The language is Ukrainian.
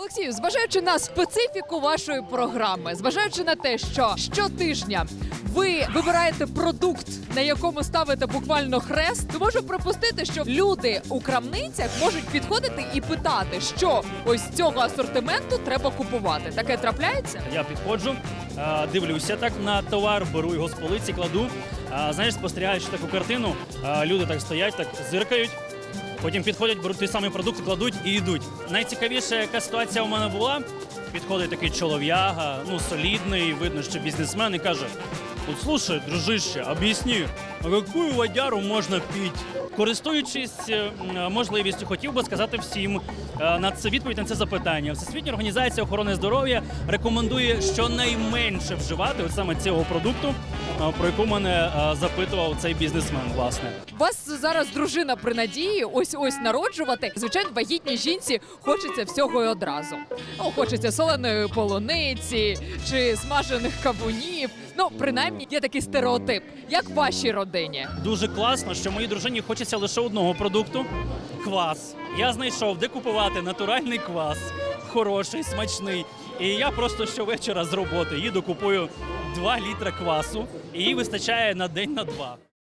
Олексію, зважаючи на специфіку вашої програми, зважаючи на те, що щотижня ви вибираєте продукт, на якому ставите буквально хрест, то можу припустити, що люди у крамницях можуть підходити і питати, що ось цього асортименту треба купувати. Таке трапляється? Я підходжу, дивлюся так на товар, беру його з полиці, кладу. Знаєш, спостерігаючи таку картину, люди так стоять, так зиркають. Потім підходять, беруть той самий продукт, кладуть і йдуть. Найцікавіша, яка ситуація у мене була, підходить такий чолов'яга, ну солідний, видно, що бізнесмен, і каже: От слушай, дружище, об'ясні, яку водяру можна пити? Користуючись е, можливістю, хотів би сказати всім е, на це відповідь на це запитання. Всесвітня організація охорони здоров'я рекомендує щонайменше вживати саме цього продукту, е, про яку мене запитував цей бізнесмен. Власне, вас зараз дружина при надії, ось ось народжувати. Звичайно, вагітній жінці хочеться всього і одразу. Ну, хочеться соленої полуниці чи смажених кавунів. Ну, принаймні, є такий стереотип. Як в вашій родині? дуже класно, що моїй дружині хочеться лише одного продукту квас. Я знайшов, де купувати натуральний квас, хороший, смачний. І я просто щовечора з роботи їду, купую 2 літра квасу, і їй вистачає на день на два.